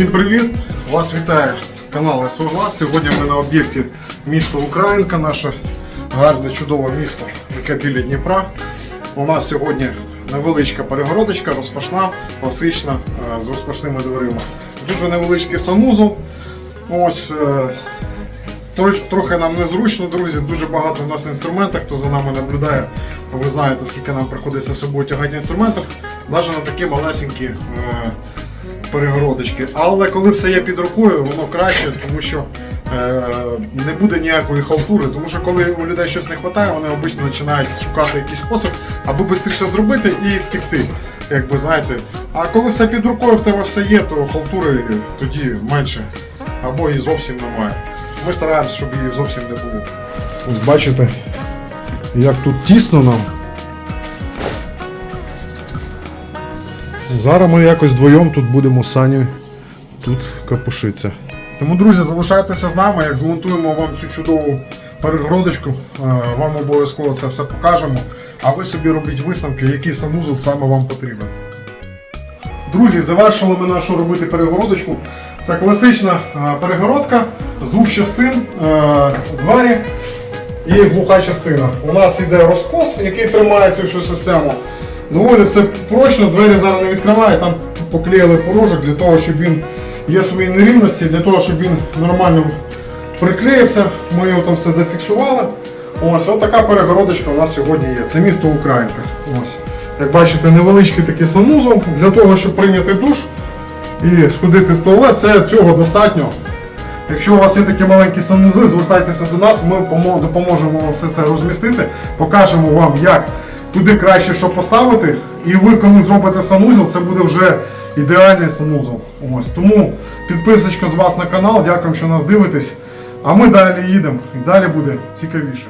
Всім привіт! Вас вітає канал СВГЛАС. Сьогодні ми на об'єкті місто Українка, наше гарне, чудове місто, яке біля Дніпра. У нас сьогодні невеличка перегородочка, розпашна, класична, е, з розпашними дверима. Дуже невеличкий санузол. Ось е, Трохи нам незручно, друзі. Дуже багато у нас інструментів. Хто за нами наблюдає, ви знаєте, скільки нам приходиться з собою тягати інструментів, навіть на такі малесенькі е, перегородочки. Але коли все є під рукою, воно краще, тому що е, не буде ніякої халтури. Тому що коли у людей щось не вистачає, вони обично починають шукати якийсь спосіб, аби швидше зробити і втекти. Якби знаєте. А коли все під рукою, в тебе все є, то халтури тоді менше або її зовсім немає. Ми стараємося, щоб її зовсім не було. Ось бачите, як тут тісно нам. Зараз ми якось вдвоєм тут будемо з Саню тут капушитися. Тому, друзі, залишайтеся з нами, як змонтуємо вам цю чудову перегородочку, е, вам обов'язково це все покажемо. А ви собі робіть висновки, який санузел саме вам потрібен. Друзі, завершили ми нашу робити перегородочку. Це класична е, перегородка з двох частин, е, двері і глуха частина. У нас йде розкос, який тримає цю всю систему. Доволі все прочно, двері зараз не відкриває, там поклеїли порожок для того, щоб він є свої нерівності, для того, щоб він нормально приклеївся. Ми його там все зафіксували. Ось от така перегородочка у нас сьогодні є. Це місто Українка. Ось. Як бачите, невеличкий такий санузол для того, щоб прийняти душ і сходити в туалет. Це цього достатньо. Якщо у вас є такі маленькі санузли, звертайтеся до нас, ми допоможемо вам все це розмістити, покажемо вам, як куди краще що поставити. І ви, коли зробите санузел, це буде вже ідеальний санузел. Ось. Тому підписочка з вас на канал, дякую, що нас дивитесь. А ми далі їдемо і далі буде цікавіше.